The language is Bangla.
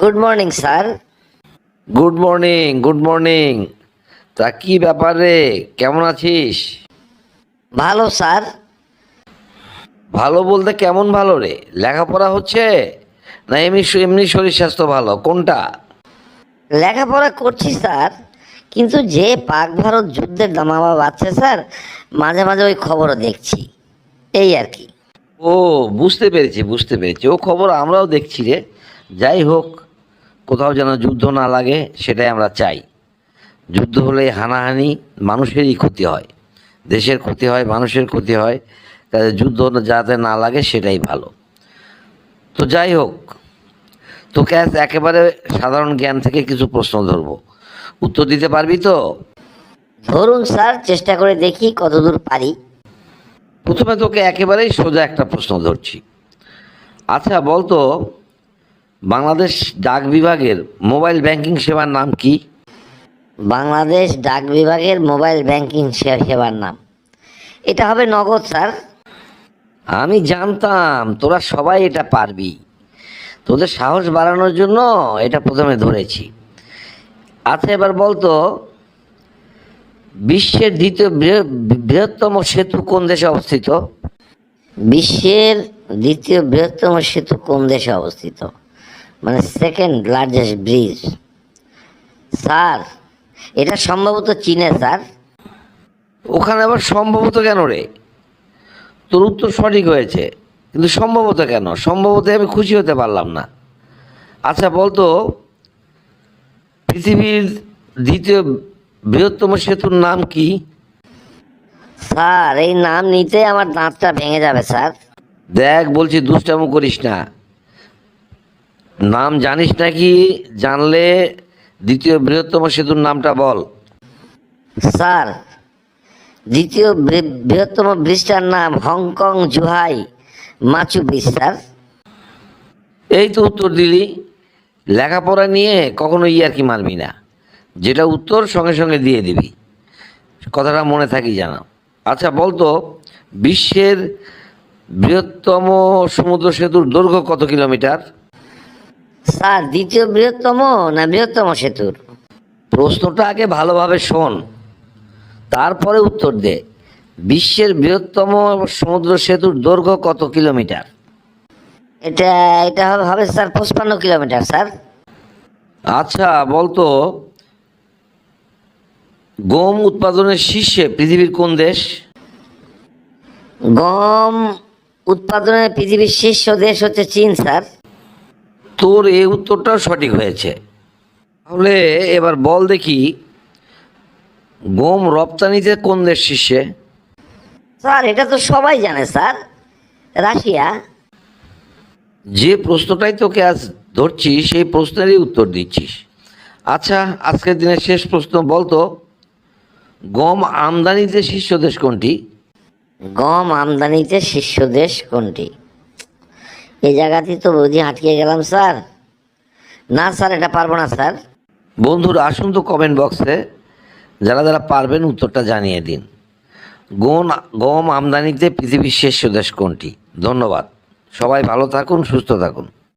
Good morning sir good morning good morning তা কি ব্যাপার রে? কেমন আছিস? ভালো স্যার ভালো বলতে কেমন ভালো রে? লেখাপড়া হচ্ছে? না এমনি এমনি শরীর স্বাস্থ্য ভালো? কোনটা? লেখাপড়া করছি স্যার কিন্তু যে পাক ভারত যুদ্ধের দামামা বাড়ছে স্যার মাঝে মাঝে ওই খবরও দেখছি। এই আর কি। ও বুঝতে পেরেছি বুঝতে পেরেছি। ও খবর আমরাও দেখছি রে। যাই হোক কোথাও যেন যুদ্ধ না লাগে সেটাই আমরা চাই। যুদ্ধ হলে হানাহানি মানুষেরই ক্ষতি হয় দেশের ক্ষতি হয় মানুষের ক্ষতি হয় কাজে যুদ্ধ যাতে না লাগে সেটাই ভালো। তো যাই হোক তোকে আজ একেবারে সাধারণ জ্ঞান থেকে কিছু প্রশ্ন ধরবো। উত্তর দিতে পারবি তো? ধরুন স্যার চেষ্টা করে দেখি কতদূর পারি। প্রথমে তোকে একেবারেই সোজা একটা প্রশ্ন ধরছি। আচ্ছা বলতো বাংলাদেশ ডাক বিভাগের মোবাইল ব্যাংকিং সেবার নাম কি? বাংলাদেশ ডাক বিভাগের মোবাইল ব্যাংকিং সেবার নাম। এটা হবে নগদ স্যার। আমি জানতাম তোরা সবাই এটা পারবি। তোদের সাহস বাড়ানোর জন্য এটা প্রথমে ধরেছি। আচ্ছা এবার বলতো বিশ্বের দ্বিতীয় বৃহ- বৃহত্তম সেতু কোন দেশে অবস্থিত? বিশ্বের দ্বিতীয় বৃহত্তম সেতু কোন দেশে অবস্থিত? মানে সেকেন্ড লার্জেস্ট ব্রিজ স্যার এটা সম্ভবত চীনে স্যার। ওখানে আবার সম্ভবত কেন রে? তোর উত্তর সঠিক হয়েছে কিন্তু সম্ভবত কেন? সম্ভবত আমি খুশি হতে পারলাম না। আচ্ছা বলতো পৃথিবীর দ্বিতীয় বৃহত্তম সেতুর নাম কি? স্যার এই নাম নিতে আমার দাঁতটা ভেঙে যাবে স্যার। দেখ বলছি দুষ্টামো করিস না। নাম জানিস নাকি? জানলে দ্বিতীয় বৃহত্তম সেতুর নামটা বল। স্যার দ্বিতীয় বৃহত্তম ব্রিজটার নাম Hong Kong Zhuhai Macau bridge sir. এই তো উত্তর দিলি। লেখাপড়া নিয়ে কখনো ইয়ার কি মারবি না। যেটা উত্তর সঙ্গে সঙ্গে দিয়ে দিবি। কথাটা মনে থাকি জানা। আচ্ছা বলতো বিশ্বের বৃহত্তম সমুদ্র সেতুর দৈর্ঘ্য কত কিলোমিটার? স্যার দ্বিতীয় বৃহত্তম না বৃহত্তম সেতুর? প্রশ্নটা আগে ভালোভাবে শোন। তারপরে উত্তর দে। বিশ্বের বৃহত্তম সমুদ্র সেতুর দৈর্ঘ্য কত কিলোমিটার? এটা এটা হবে স্যার পঁচপান্ন কিলোমিটার স্যার। আচ্ছা বলতো গম উৎপাদনের শীর্ষে পৃথিবীর কোন দেশ? গম উৎপাদনে পৃথিবীর শীর্ষ দেশ হচ্ছে চীন স্যার। তোর এই উত্তরটাও সঠিক হয়েছে। তাহলে এবার বল দেখি গম রপ্তানিতে কোন দেশ শীর্ষে? স্যার এটা তো সবাই জানে স্যার। রাশিয়া। যে প্রশ্নটাই তোকে আজ ধরছি সেই প্রশ্নেরই উত্তর দিচ্ছিস। আচ্ছা আজকের দিনের শেষ প্রশ্ন বলতো গম আমদানিতে শীর্ষ দেশ কোনটি? গম আমদানিতে শীর্ষ দেশ কোনটি? এই জায়গাতেই তো বুঝি হাঁটকে গেলাম, স্যার। না, স্যার, এটা পারব না, স্যার। বন্ধুর, আসুন তো কমেন্ট বক্সে যারা যারা পারবেন উত্তরটা জানিয়ে দিন। গম গম আমদানিতে পৃথিবীর শেষ দেশ কোনটি? ধন্যবাদ। সবাই ভালো থাকুন, সুস্থ থাকুন।